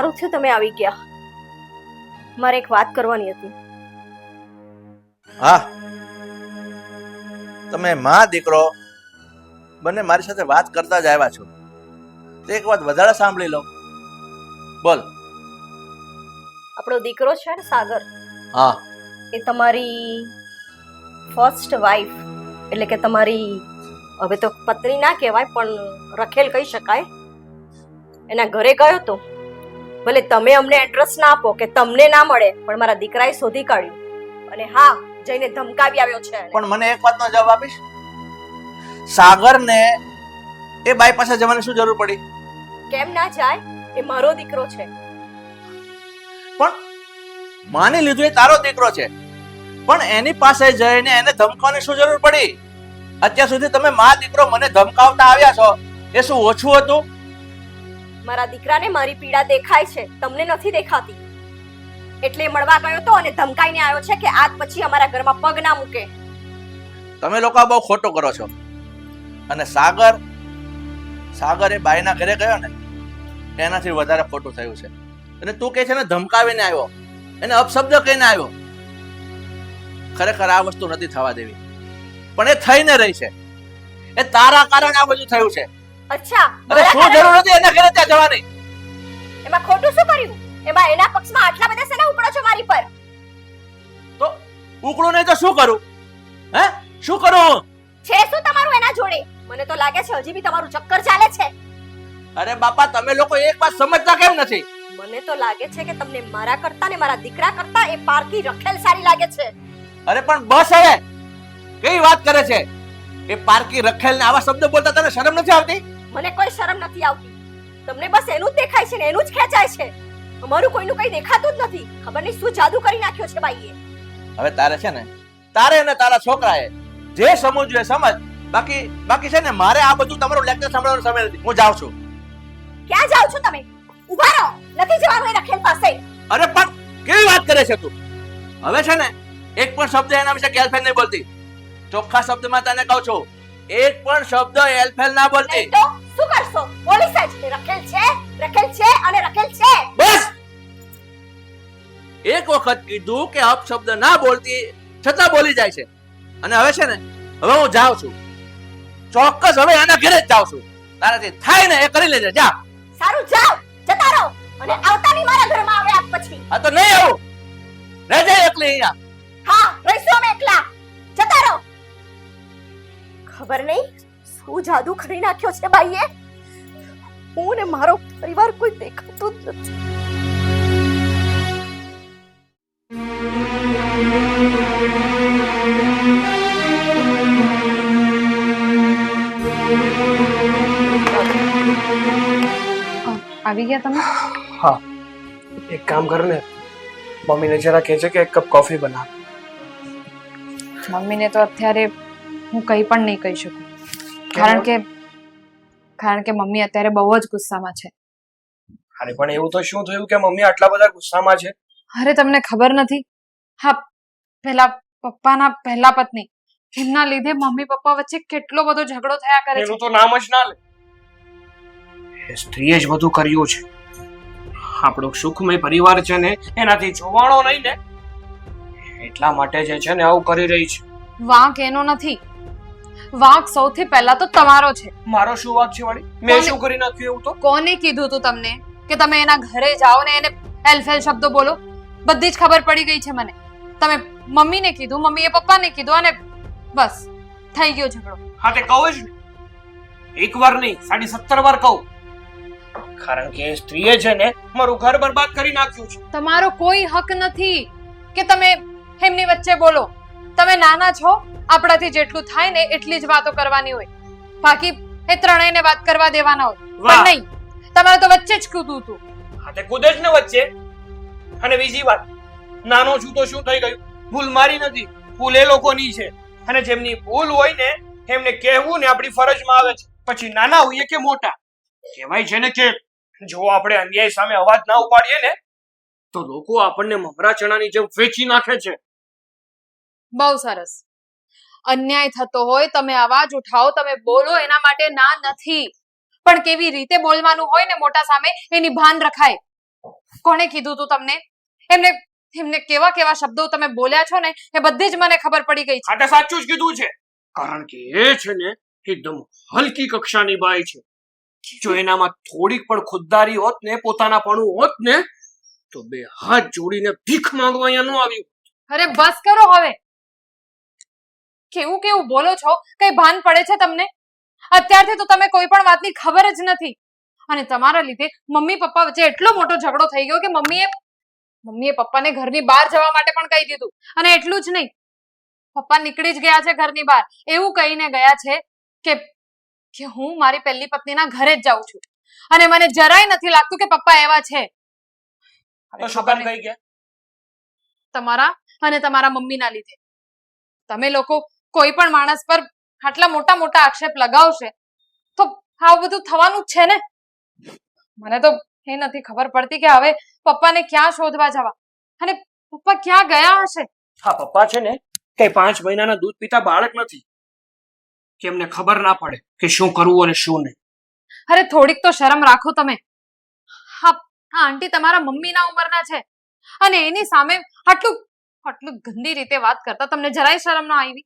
સારું થયું તમે આવી ગયા. મારે એક વાત કરવાની હતી. હા. તમે માં દીકરો બંને મારી સાથે વાત કરતા જ આવ્યા છો. તો એક વાત વધારે સાંભળી લો. બોલ. આપણો દીકરો છે ને સાગર? હા. એ તમારી ફર્સ્ટ વાઈફ એટલે કે તમારી હવે તો પત્ની ના કહેવાય પણ રખેલ કહી શકાય. એના ઘરે ગયો તો? ભલે તમે અમને એડ્રેસ ના આપો કે તમને ના મળે પણ મારા દીકરાએ શોધી કાઢ્યું. અને હા જઈને ધમકાવી આવ્યો છે. પણ મને એક વાતનો જવાબ આપીશ? સાગરને એ બાઈ પાસે જવાની શું જરૂર પડી? કેમ ના જાય? એ મારો દીકરો છે. પણ માની લીધું એ તારો દીકરો છે. પણ એની પાસે જઈને એને ધમકાવવાની શું જરૂર પડી? અત્યાર સુધી તમે મા દીકરો મને ધમકાવતા આવ્યા છો. એ શું ઓછું હતું? મારા દીકરાને મારી પીડા દેખાય છે, તમને નથી દેખાતી. એટલે મળવા ગયો તો અને ધમકાઈને આવ્યો છે કે આજ પછી અમારા ઘરમાં પગ ના મૂકે. તમે લોકો બહુ ખોટો કરો છો. અને સાગર સાગર એ બાઈના ઘરે ગયો ને, એનાથી વધારે ખોટું થયું છે. અને તું કે છે ને, ધમકાવીને આવ્યો. એને અપશબ્દ કહીને આવ્યો. ખરેખર આ વસ્તુ નથી થવા દેવી. પણ એ થઈને રહી છે. એ તારા કારણે આ બધું થયું છે. અચ્છા અરે શું જરૂર હતી? એના ઘરે ત્યાં જવાની. એમાં ખોટું શું કર્યું? એમાં એના પક્ષમાં આટલા બધા શેના ઉપડો છો મારી પર? તો ઉકળું નહીં તો શું કરું? હે? શું કરું છે શું તમારું એના જોડે? મને તો લાગે છે હજી બી તમારું ચક્કર ચાલે છે. અરે બાપા તમે લોકો એક વાત સમજતા કેમ નથી? મને તો લાગે છે કે તમને મારા કરતા ને મારા દીકરા કરતા એ પારકી રખેલ સારી લાગે છે. અરે પણ બસ હવે. કઈ વાત કરે છે? એ પારકી રખેલ ને આવા શબ્દ બોલતા તને શરમ નથી આવતી? મને કોઈ શરમ નથી આવતી. તમને બસ એનું જ દેખાય છે ને એનું જ ખેંચાય છે. અમારું કોઈનું કઈ દેખાતું જ નથી. ખબર નહીં શું જાદુ કરી નાખ્યો છે બાઈએ. હવે તારે છે ને તારે અને તારા છોકરાએ જે સમજવું એ સમજ. બાકી બાકી છે ને મારે આ બધું તમારું લેક્ચર સાંભળવાનો સમય નથી. હું જાઉં છું. ક્યાં જાઓ છો તમે? ઊભા રહો. નથી જવાનું એ રખેલ પાસે. અરે પણ કેવી વાત કરે છે તું? હવે છે ને એક પણ શબ્દ એના વિશે ગર્લફ્રેન્ડ નહીં બોલતી. ચોખ્ખા શબ્દમાં તને કહું છું. એક પણ શબ્દ એલફેલ ના બોલતી. તો શું કરશો? પોલીસ જ રખેલ છે રખેલ છે અને રખેલ છે. બસ! એક વખત કીધું કે અપશબ્દ ના બોલતી છતાં બોલી જાય છે. અને હવે છે ને હવે હું જાઉં છું. ચોક્કસ હવે આના ઘરે જ જાઉં છું. તારાથી થાય ને એ કરી લેજે જા. સારું જાઓ જતા રહો. અને આવતા નહીં મારા ઘરમાં આવે આપ પછી. હા તો નહીં આવું. રહેજે એકલી અહીંયા. હા રહીશું અમે એકલા. જતા રહો. ખબર નહીં? શું જાદુ કરી નાખ્યો છે બાઈએ હું ને મારો પરિવાર કોઈ દેખાતું જ નથી. આવી ગયા તમે? હા. એક કામ કર ને. મમ્મીને જરા કહે છે કે એક કપ કોફી બના મમ્મીને તો અત્યારે હું કંઈ પણ નહીં કહી શકું. કારણ કે કારણ કે મમ્મી અત્યારે બહુ જ ગુસ્સામાં છે. અરે પણ એવું તો શું થયું કે મમ્મી આટલા બધા ગુસ્સામાં છે? અરે તમને ખબર નથી? હા પહેલા પપ્પાના પહેલા પત્ની. એમના લીધે મમ્મી પપ્પા વચ્ચે કેટલો બધો ઝઘડો થયા કરે છે. એનું તો નામ જ ના લે. સ્ત્રીએ જ બધું કર્યું છે. આપણો સુખમય પરિવાર છે ને એનાથી જોવાણો નહીં ને. એટલા માટે જે છે ને આવું કરી રહી છે. વાંક એનો નથી. વાંક સૌથી પહેલા તો તમારો છે. મારો શું વાંક છે વાળી? મેં શું કરી નાખ્યું એવું તો? કોને કીધું તું તમને કે તમે એના ઘરે જાઓ ને એને એલફેલ શબ્દો બોલો? બધી જ ખબર પડી ગઈ છે મને. તમે મમ્મીને કીધું મમ્મીએ પપ્પાને કીધું અને બસ થઈ ગયો ઝઘડો. હા તે કહું જ એક વાર નહીં સાડી સત્તર વાર કહું. કારણ કે સ્ત્રીએ છે ને મારું ઘર બરબાદ કરી નાખ્યું છે. તમારો કોઈ હક નથી કે તમે એમની વચ્ચે બોલો. તમે નાના છો આપણાથી જેટલું થાય ને એટલી જ વાતો કરવાની હોય. બાકી એ ત્રણેયને વાત કરવા દેવાના હોય. પણ નહીં તમારે તો વચ્ચે જ કૂદવું હતું. હા તે કૂદે જ ને વચ્ચે. અને બીજી વાત નાનો છું તો શું થઈ ગયું? ભૂલ મારી નથી. ભૂલ એ લોકોની છે. અને જેમની ભૂલ હોય ને એમને કહેવું ને આપણી ફરજમાં આવે છે. પછી નાના હોઈએ કે મોટા? કહેવાય છે ને કે જો આપણે અન્યાય સામે અવાજ ના ઉપાડીએ ને તો લોકો આપણને મમરા ચણાની જેમ વેચી નાખે છે. બહુ સરસ. અન્યાય થતો હોય તમે અવાજ ઉઠાવો તમે બોલો એના માટે ના નથી. પણ કેવી રીતે બોલવાનું હોય ને મોટા સામે એની ભાન રખાય. કોણે કીધું તું તમને? એમને એમને કેવા કેવા શબ્દો તમે બોલ્યા છો ને એ બધી જ મને ખબર પડી ગઈ છે. સાચું જ કીધું છે. કારણ કે એ છે ને એકદમ હલકી કક્ષાની બાઈ છે. જો એનામાં થોડીક પણ ખુદદારી હોત ને પોતાના પણ હોત ને તો બે હાથ જોડીને ભીખ માંગવા અહીંયા ન આવ્યું. અરે બસ કરો હવે. કેવું કેવું બોલો છો? કઈ ભાન પડે છે તમને? અત્યારથી તો તમે કોઈ પણ વાતની ખબર જ નથી. અને તમારા લીધે મમ્મી પપ્પા વચ્ચે એટલો મોટો ઝઘડો થઈ ગયો કે મમ્મીએ મમ્મીએ પપ્પાને ઘરની બહાર જવા માટે પણ કહી દીધું. અને એટલું જ નહીં. પપ્પા નીકળી જ ગયા છે ઘરની બહાર. એવું કહીને ગયા છે કે કે હું મારી પહેલી પત્નીના ઘરે જ જાઉં છું. અને મને જરાય નથી લાગતું કે પપ્પા એવા છે. તમારા અને તમારા મમ્મીના લીધે. તમે લોકો કોઈ પણ માણસ પર આટલા મોટા મોટા આક્ષેપ લગાવશે તો આવું બધું થવાનું જ છે ને? મને તો એ નથી ખબર પડતી કે હવે પપ્પાને ક્યાં શોધવા જવા? અને પપ્પા ક્યાં ગયા હશે? હા પપ્પા છે ને કઈ પાંચ મહિનાના દૂધ પીતા બાળક નથી. કે એમને ખબર ના પડે કે શું કરવું અને શું નહીં. અરે થોડીક તો શરમ રાખો તમે. હા હા આંટી તમારા મમ્મીના ઉંમરના છે. અને એની સામે આટલું આટલું ગંદી રીતે વાત કરતા તમને જરાય શરમ ન આવી?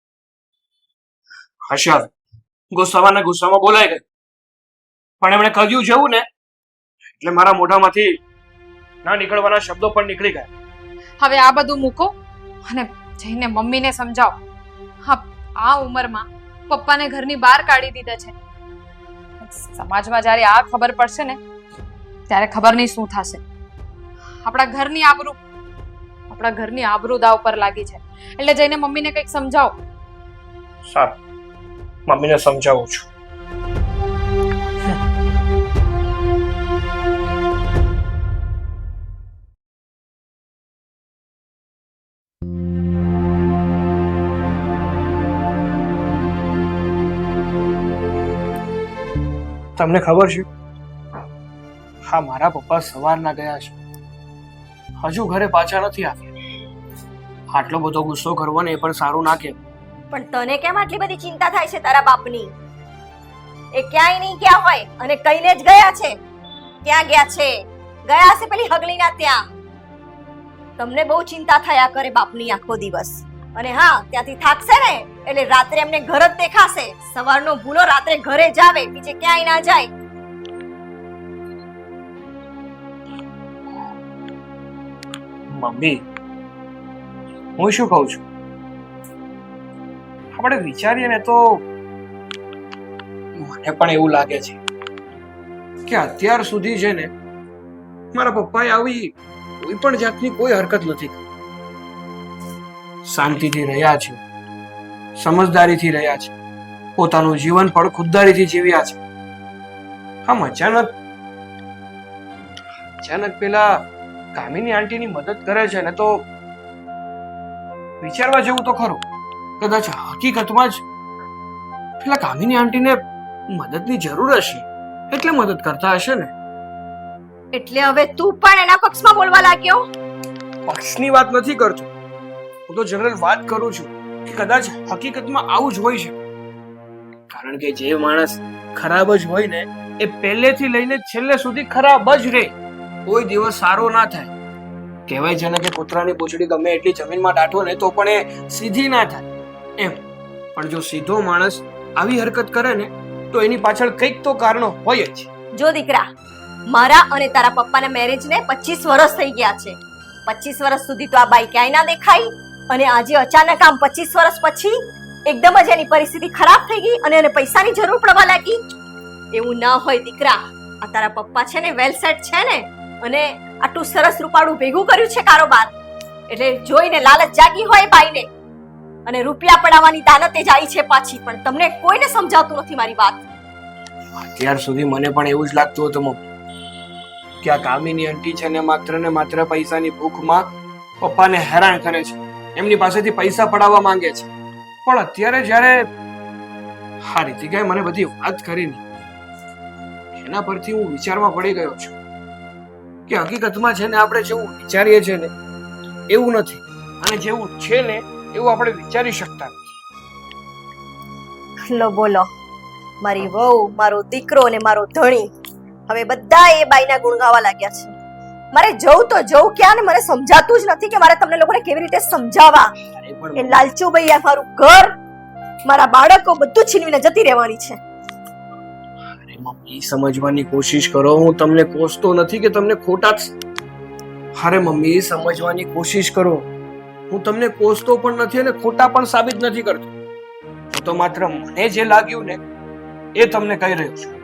હવે ગુસ્સામાં ગુસ્સામાં બોલાઈ ગયું પણ એમણે કહ્યું જેવું ને એટલે મારા મોઢામાંથી ના નીકળવાના શબ્દો પણ નીકળી ગયા. હવે આ બધું મૂકો અને જઈને મમ્મીને સમજાવો. હા આ ઉંમરમાં પપ્પાને ઘરની બહાર કાઢી દીધા છે. સમાજમાં જ્યારે આ ખબર પડશે ને ત્યારે ખબર નહીં શું થશે. આપણા ઘરની આબરૂ આપણા ઘરની આબરૂ દાવ પર લાગી છે. એટલે જઈને મમ્મીને કંઈક સમજાવો. સારું. મમ્મીને સમજાવું છું. તમને ખબર છે? હા, મારા પપ્પા સવારના ગયા છે. હજુ ઘરે પાછા નથી આવ્યા. આટલો બધો ગુસ્સો કરવો ને એ પણ સારું ના કહેવાય. પણ તને કેમ આટલી બધી ચિંતા થાય છે તારા બાપની? એ ક્યાંય નહીં ગયા હોય અને કઈને જ ગયા છે. ક્યાં ગયા છે? ગયા હશે પેલી હગલીના ત્યાં. તમને બહુ ચિંતા થયા કરે બાપની આખો દિવસ. અને હા, ત્યાંથી થાકશે ને, એટલે રાત્રે એમને ઘર જ દેખાશે. સવારનો ભૂલો રાત્રે ઘરે જ આવે, બીજે ક્યાંય ના જાય. મમ્મી, હું શું કહું છું? આપણે વિચારીએ ને તો મને પણ એવું લાગે છે કે અત્યાર સુધી છે ને મારા પપ્પાએ આવી કોઈ પણ જાતની કોઈ હરકત નથી કરી. શાંતિથી રહ્યા છે, સમજદારીથી રહ્યા છે, પોતાનું જીવન પણ ખુદદારીથી જીવ્યા છે. આમ અચાનક અચાનક પેલા કામિની આંટીની મદદ કરે છે ને તો વિચારવા જેવું તો ખરું. કદાચ હકીકતમાં જ. પેલા કામિની આંટીને મદદની જરૂર હશે. એટલે મદદ કરતા હશે ને. એટલે હવે તું પણ એના પક્ષમાં બોલવા લાગ્યો? પક્ષની વાત નથી કરતો. હું તો જનરલ વાત કરું છું કે કદાચ હકીકતમાં આવું જ હોય છે. કારણ કે જે માણસ ખરાબ જ હોય ને એ પહેલેથી લઈને છેલ્લે સુધી ખરાબ જ રહે. કોઈ દિવસ સારો ના થાય. કહેવાય છે ને કે કૂતરાની પૂંછડી ગમે એટલી જમીનમાં દાટો ને તો પણ એ સીધી ના થાય. એમ. પણ જો સીધો માણસ આવી હરકત કરે ને, તો એની પાછળ કંઈક તો કારણો હોય જ. જો દીકરા, મારા અને તારા પપ્પાના મેરેજને પચીસ વર્ષ થઈ ગયા છે. પચીસ વર્ષ સુધી તો આ બાઈ ક્યાંય ના દેખાઈ અને આજે અચાનક આમ પચીસ વર્ષ પછી એકદમ જ એની પરિસ્થિતિ ખરાબ થઈ ગઈ અને એને પૈસાની જરૂર પડવા લાગી. એવું ના હોય દીકરા, આ તારા પપ્પા છે ને વેલ સેટ છે ને, અને આટલું સરસ રૂપાળું ભેગું કર્યું છે કારોબાર. એટલે જોઈને લાલચ જાગી હોય બાઈને. અને રૂપિયા પડાવવાની દાનતે જ આવી છે પાછી, પણ તમને કોઈને સમજાતું નથી મારી વાત. અત્યાર સુધી મને પણ એવું જ લાગતું હતું કે આ કામીની આંટી છે ને માત્ર ને માત્ર પૈસાની ભૂખમાં પપ્પાને હેરાન કરે છે. એમની પાસેથી પૈસા પડાવવા માંગે છે. પણ અત્યારે જ્યારે હા રીતિકાએ મને બધી વાત કરીને એના પરથી હું વિચારમાં પડી ગયો છું કે હકીકતમાં છે ને આપણે જેવું વિચારીએ છીએ ને, એવું નથી. અને જેવું છે ને એવું આપણે વિચારી શકતા નથી. લો બોલો. મારી વહુ મારો દીકરો અને મારો ધણી. હવે બધા એ બાઈના ગુણ ગાવા લાગ્યા છે. મારે જવું તો જવું ક્યાં ને મને સમજાતું જ નથી કે મારે તમને લોકોને કેવી રીતે સમજાવવા. એ લાલચુ ભાઈ આ મારું ઘર મારા બાળકો બધું છીનવીને જતી રહેવાની છે. અરે મમ્મી સમજવાની કોશિશ કરો. હું તમને કોસતો નથી કે તમને ખોટા અરે મમ્મી સમજવાની કોશિશ કરો. હું તમને કોસતો પણ નથી અને ખોટા પણ સાબિત નથી કરતો. હું તો માત્ર મને જે લાગ્યું ને, એ તમને કહી રહ્યો છું.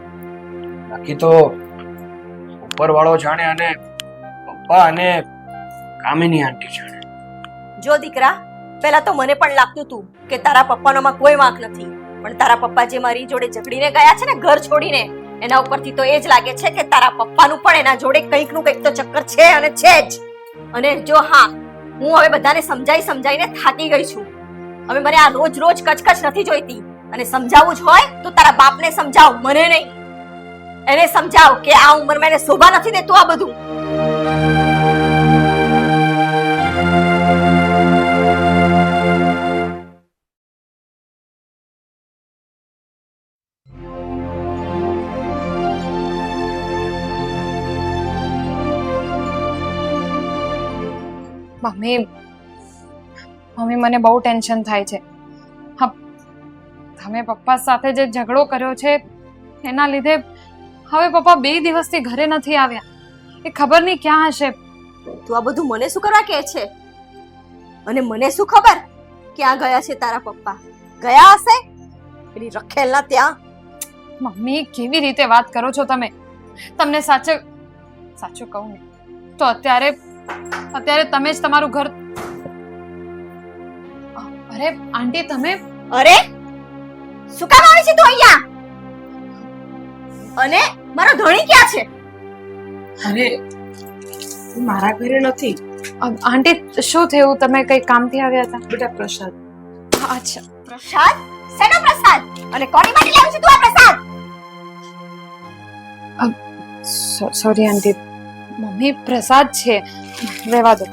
બાકી તો ઉપરવાળો જાણે અને પપ્પા અને કામિની આંટી જાણે. જો દીકરા, પહેલા તો મને પણ લાગતું હતું કે તારા પપ્પાનોમાં કોઈ વાંક નથી. પણ તારા પપ્પા જે મારી જોડે ઝઘડીને ગયા છે ને, ઘર છોડીને, એના ઉપરથી તો એ જ લાગે છે કે તારા પપ્પાનું પણ એના જોડે કંઈકનું કંઈક તો ચક્કર છે અને છે જ. અને જો હા હું હવે બધાને સમજાઈ સમજાઈને થાકી ગઈ છું. હવે મને આ રોજ રોજ કચકચ નથી જોઈતી. અને સમજાવવું જ હોય તો તારા બાપને સમજાવ, મને નહીં. એને સમજાવ કે આ ઉંમરમાં એને શોભા નથી દેતું આ બધું. મમ્મી મમ્મી મને બહુ ટેન્શન થાય છે. હા તમે પપ્પા સાથે જે ઝઘડો કર્યો છે એના લીધે હવે પપ્પા બે દિવસથી ઘરે નથી આવ્યા. એ ખબર નહીં ક્યાં હશે. તું આ બધું મને શું કરવા કહે છે? અને મને શું ખબર ક્યાં ગયા છે તારા પપ્પા? ગયા હશે? પેલી રખેલના ત્યાં? મમ્મી કેવી રીતે વાત કરો છો તમે? તમને સાચે સાચું કહું ને તો અત્યારે અત્યારે તમે જ તમારું ઘર અરે આંટી તમે અરે? શું કામ આવી છે તું અહીંયા? અને મારો ધણી ક્યાં છે? અરે હું મારા ઘરે નથી. આંટી શું થયું? તમે કઈ કામથી આવ્યા હતા? બેટા પ્રસાદ. અચ્છા. પ્રસાદ? શેનો પ્રસાદ? અને કોની માટે લાવ્યો છે તું આ પ્રસાદ? સોરી આંટી. મમ્મી પ્રસાદ છે. રહેવા દો.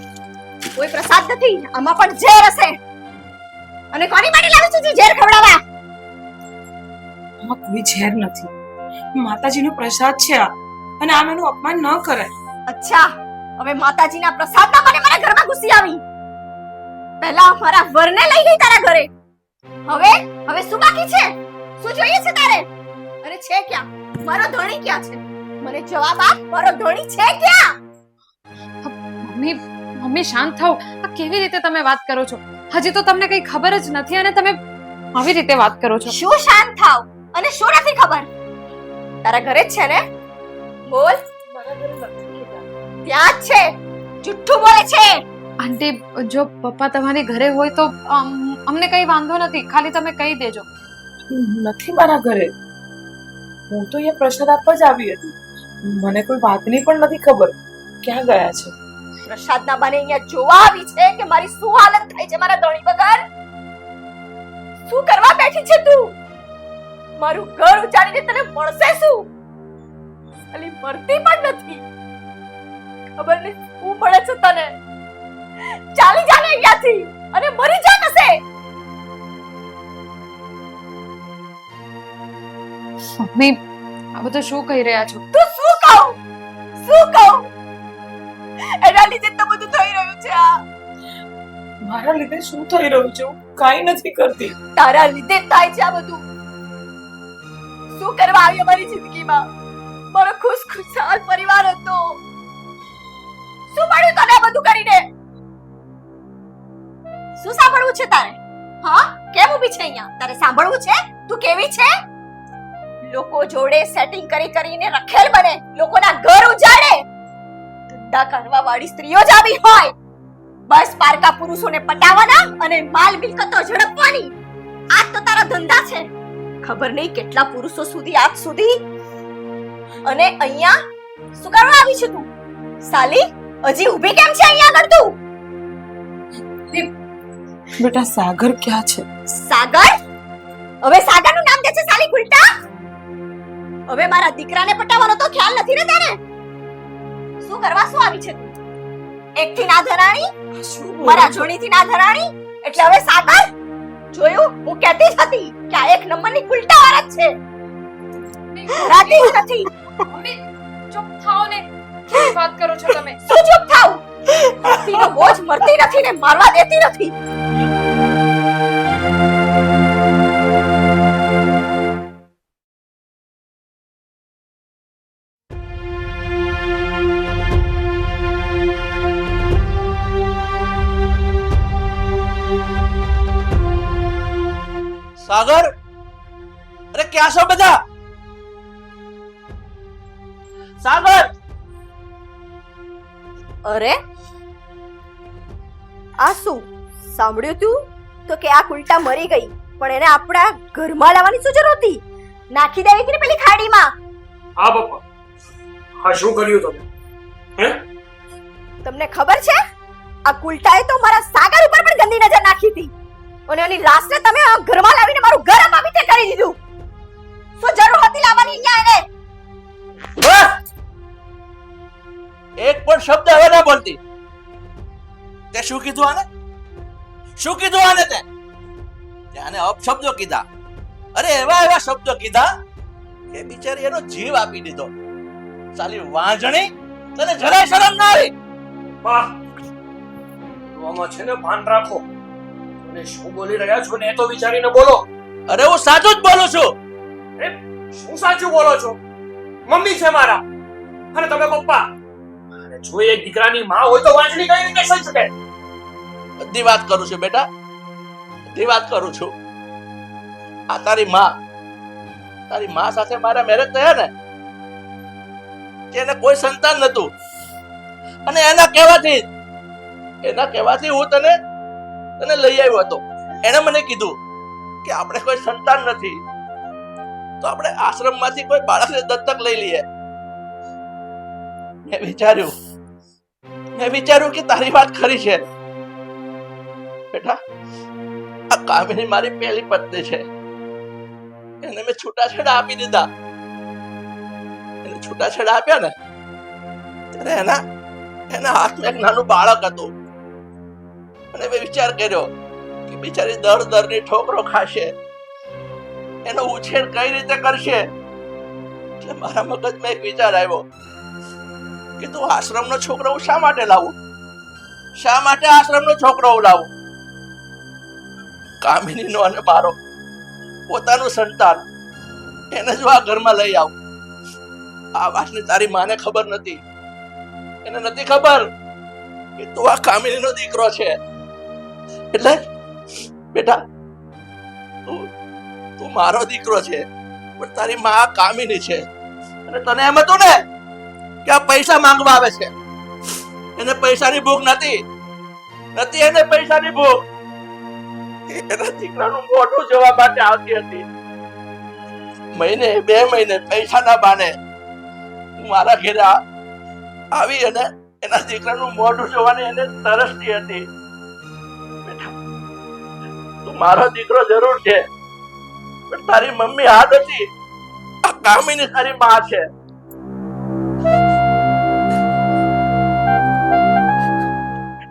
કોઈ પ્રસાદ નથી આમાં પણ ઝેર હશે. અને કોની માટે લાવી છે ઝેર ખવડાવવા? આમાં કોઈ ઝેર નથી. માતાજીનો પ્રસાદ છે આ અને આમ એનું અપમાન ન કરાય. અચ્છા હવે માતાજીના પ્રસાદના મને મારા ઘરમાં ઘૂસી આવી. પહેલા મારા વરને લઈ ગઈ તારા ઘરે. હવે હવે શું બાકી છે? શું જોઈએ છે તારે? અરે છે ક્યાં? મારો ધણી ક્યાં છે? મને જવાબ આપ મારો ધણી છે ક્યાં? મમ્મી મમ્મી શાંત થાઓ. આ કેવી રીતે તમે વાત કરો છો? હજી તો તમને કઈ ખબર જ નથી અને તમે આવી રીતે વાત કરો છો. શું શાંત થાવ? અને શું નથી ખબર? તારા ઘરે જ છે ને? બોલ. ત્યાં જ છે. જુઠ્ઠું બોલે છે. આંટી જો પપ્પા તમારી ઘરે હોય તો અમને કઈ વાંધો નથી. ખાલી તમે કહી દેજો. નથી મારા ઘરે. હું તો અહીંયા પ્રસાદ આપવા જ આવી હતી. મને કોઈ વાતની પણ નથી ખબર. ક્યાં ગયા છે? પ્રસાદના બાને અહીંયા જોવા આવી છે કે મારી શું હાલત થાય છે મારા ધણી વગર? શું કરવા બેઠી છે તું? મારું ઘર ઉજાડીને તને મળશે શું? ખાલી મરતી પણ નથી. ખબર નહીં શું પડે છે તને. ચાલી જા ને અહીંયાથી અને મરી જા કસે મમ્મી આ બધું શું કહી રહ્યા છો? તું શું કહું? શું કહું? બધું થઈ રહ્યું છે આ. મારા લીધે શું થઈ રહ્યું છે? હું કાંઈ નથી કરતી. તારા લીધે થાય છે આ બધું. શું કરવા આવી અમારી જિંદગીમાં? મારો ખુશ ખુશાલ પરિવાર હતો. શું મળ્યું તને આ બધું કરીને? શું સાંભળવું છે તારે? હા? કેમ ઊભી છે અહીંયા? તારે સાંભળવું છે? તું કેવી છે? લોકો જોડે સેટિંગ કરી કરીને રખેલ બને. લોકોના ઘર ઉજાડે. ધંધા કરવા વાળી સ્ત્રીઓ જ આવી હોય. બસ પારકા પુરુષોને પટાવવાના અને માલ મિલકતો ઝડપવાની. આ તો તારા ધંધા છે. ખબર નહીં કેટલા પુરુષો સુધી આજ સુધી. અને અહીંયા શું કરવા આવી છે તું? સાલી હજી ઊભી કેમ છે અહીંયા આગળ તું? બેટા સાગર ક્યાં છે? સાગર? હવે સાગરનું નામ દે છે સાલી ગુલટા હવે મારા દીકરાને પટાવવાનો તો ખ્યાલ નથી ને તારે? શું કરવા શું આવી છે? એક થી ના ધરાણી મારા જોડી થી ના ધરાણી એટલે હવે સાકર જોયું? હું કહેતી હતી કે આ એક નંબરની ઉલટા વારત છે ધરાતી જ નથી. મમ્મી ચૂપ થાઓ ને. કેવી વાત કરો છો તમે? શું ચૂપ થાઓ બોજ મરતી નથી ને મારવા દેતી નથી. બધા. સાગર અરે? આ શું? સાંભળ્યું તું? તો કે આ ઉલટા મરી ગઈ પણ એને આપણા ઘરમાં લાવવાની શું જરૂર હતી? નાખી દેવી હતી ને પેલી ખાડીમાં હા પપ્પા. હા શું કર્યું તમે? હે? તમને ખબર છે? આ કુલટાએ તો મારા સાગર ઉપર પણ ગંદી નજર નાખી હતી. અને એની લાશને તમે આ ઘરમાં લાવીને શું કીધું આને? શું કીધું આને તે? આને અપશબ્દો કીધા. અરે એવા એવા શબ્દો કીધા કે બિચારી એનો જીવ આપી દીધો. સાલી વાંજણી તને જરાય શરમ ના આવી? વાહ. આમાં છે ને ભાન રાખો. અને શું બોલી રહ્યા છો ને એ તો વિચારીને બોલો. અરે હું સાચું જ બોલું છું. એ શું સાચું બોલો છો? મમ્મી છે મારા. અને તમે પપ્પા. અને જો એક દીકરાની માં હોય તો વાંચણી કઈ રીતે થઈ શકે? બધી વાત કરું છું બેટા. બધી વાત કરું છું. આ તારી માં તારી માં સાથે મારા મેરેજ થયા ને તેને કોઈ સંતાન નતું. અને એના કહેવાથી એના કહેવાથી હું તને તને લઈ આવ્યો હતો. એણે મને કીધું કે આપણે કોઈ સંતાન નથી. તો આપણે આશ્રમમાંથી કોઈ બાળકને દત્તક લઈ લઈએ. મેં વિચાર્યું મેં વિચાર્યું કે તારી વાત ખરી છે. બેટા, આ કામિની મારી પહેલી પત્ની છે. એને મેં છૂટાછેડા આપી દીધા. એને છૂટાછેડા આપ્યા ને, ત્યારે એના એના હાથમાં એક નાનું બાળક હતું. અને મેં વિચાર કર્યો કે બિચારી દર દરની ઠોકરો ખાશે. એનો ઉછેર કઈ રીતે કરશે? એટલે મારા મગજમાં એક વિચાર આવ્યો કે તું આશ્રમનો છોકરો શા માટે લાવું? શા માટે આશ્રમનો છોકરો હું લાવું? કામિનીનો અને મારો પોતાનું સંતાન એને જો આ ઘરમાં લઈ આવ. આ વાતની તારી માને ખબર નથી. એને નથી ખબર કે તું આ કામિનીનો દીકરો છે. એટલે બેટા, તું તું મારો દીકરો છે, પણ તારી માં કામિની છે. અને તને એમ હતું ને કે આ પૈસા માંગવા આવે છે. એને પૈસાની ભૂખ નથી. નથી એને પૈસાની ભૂખ. એના દીકરાનું મોઢું જોવા માટે આવતી હતી. મહિને, બે મહિને પૈસાના બાને હું મારા ઘરે આવી અને એના દીકરાનું મોઢું જોવાની એને તરસતી હતી. તું મારો દીકરો જરૂર છે, પણ તારી મમ્મી હાથ હતી. આ કામીની તારી માં છે.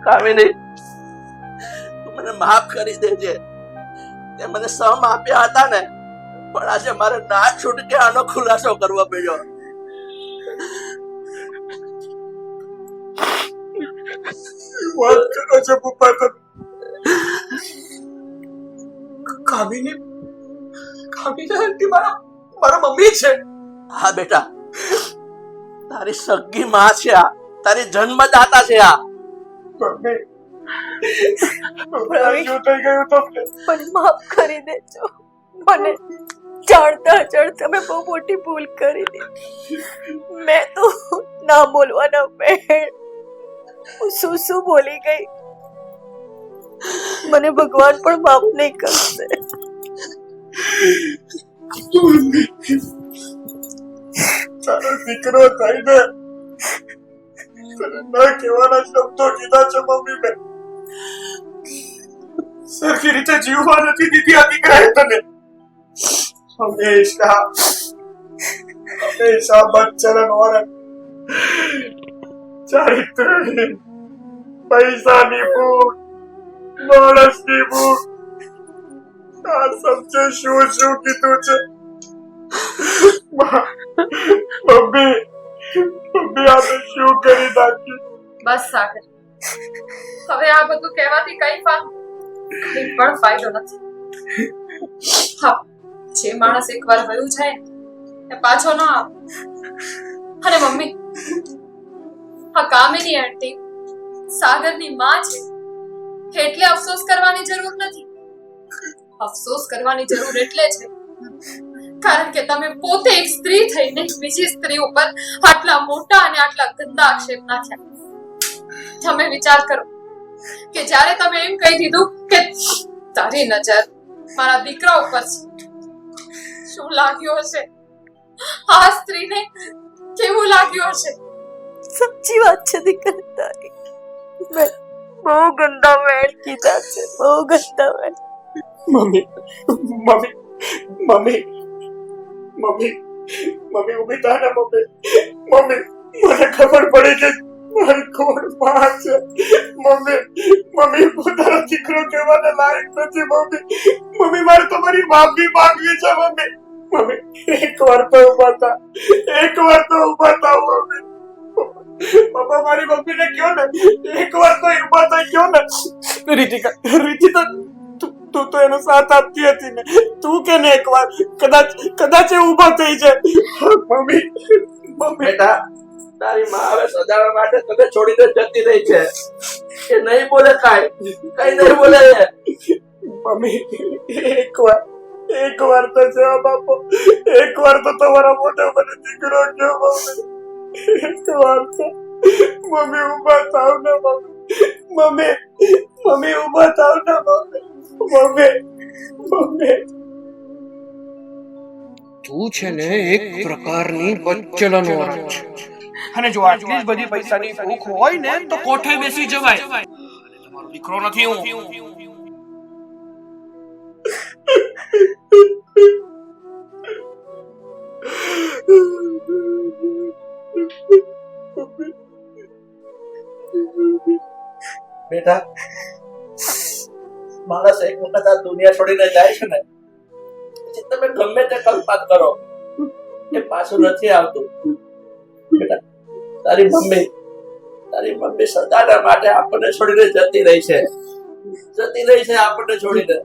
કામિની મને માફ કરી દેજે. તે મને સમ આપ્યા હતા ને પણ આજે મારે ના છૂટકે આનો ખુલાસો કરવો પડ્યો. વાત કરો છો પપ્પા તમે કામિની કામિની આંટી મારા મારા મમ્મી છે. હા બેટા. તારી સગી માં છે આ. તારી જન્મદાતા છે આ. મમ્મી મમ્મી, થઈ ગયું તમને મને માફ કરી દેજો. મને જાણતા જાણતા મેં બહુ મોટી ભૂલ કરી દીધી. મેં તો ના બોલવાના પહેલ હું શું શું બોલી ગઈ? મને ભગવાન પણ માફ નહીં કરશે. તારો દીકરો થઈને તને ન કહેવાના શબ્દો કીધા છે મમ્મી મેં. સરખી રીતે જીવવા નથી દીધી આ દીકરાએ તને હંમેશા હંમેશા બચ્ચરન વરન ચારિત્રહીન પૈસાની ભૂખ માણસની ભૂખ આ સમજે શું શું કીધું છે મમ્મી મમ્મી આપણે શું કરી નાખ્યું બસ સાગર હવે આ બધું કહેવાથી કઈ કઈ પણ ફાયદો નથી. હા, જે માણસ એકવાર વયું જાય એ પાછો ન આવે. અરે મમ્મી, આ કામિની આંટી સાગરની માં છે. એટલે અફસોસ કરવાની જરૂર નથી. અફસોસ કરવાની જરૂર એટલે છે. કારણ કે તમે પોતે એક સ્ત્રી થઈને બીજી સ્ત્રી ઉપર આટલા મોટા અને આટલા ગંદા આક્ષેપ નાખ્યા. તમે વિચાર કરો કે જ્યારે તમે એમ કહી દીધું કે તારી નજર મારા દીકરા ઉપર છે શું લાગ્યું હશે? આ સ્ત્રીને કેવું લાગ્યું હશે? સાચી વાત છે દીકરી તારી. મેં બહુ ગંદા વેડ કીધા છે બહુ ગંદા વેડ. Mummy mummy mummy mummy mummy ઊભી થા ને મમ્મી મમ્મી મને ખબર પડી કે મારી કોણમાં છે. મમ્મી મમ્મી, પોતાનો દીકરો કહેવાને લાયક નથી, મમ્મી. મમ્મી, મારે તમારી માફી માંગવી છે, મમ્મી. મમ્મી, એક વાર તો ઊભા થા. એક વાર તો ઊભા થા, મમ્મી. પપ્પા, મારી મમ્મીને કયો ને? એક વાર તો ઊભા થા ગયો ને? રીતિકા રીતિકા, તું તું એનો સાથ આપતી હતી ને. તું કે ને એકવાર કદાચ કદાચ એ ઊભા થઈ જાય. Mummy mummy. બેટા તારી માં હવે સદાવા માટે તને છોડીને જતી રહી છે. એ નહીં બોલે કાંઈ. કઈ નહીં બોલે મમ્મી એકવાર એકવાર તો જવાબ બાપો એકવાર તો તમારા મોઢે મને દીકરો જો મમ્મી એકવાર તો મમ્મી ઊભા થાવ ને મમ્મી. મમ્મી મમ્મી ઊભા થાવ ને મમ્મી. મમ્મી તું છે ને એક પ્રકારની બચ્ચલનો છે. અને જો આટલી જ બધી પૈસાની ભૂખ હોય ને તો કોઠે બેસી જવાય. તમારો દીકરો નથી હું. બેટા માણસ એક વખત આ દુનિયા છોડીને જાય છે ને પછી તમે ગમે તે કલ્પાત કરો એ પાછું નથી આવતું. તારી મમ્મી તારી મમ્મી સદાના માટે આપણને છોડીને જતી રહી છે. જતી રહી છે આપણને છોડીને.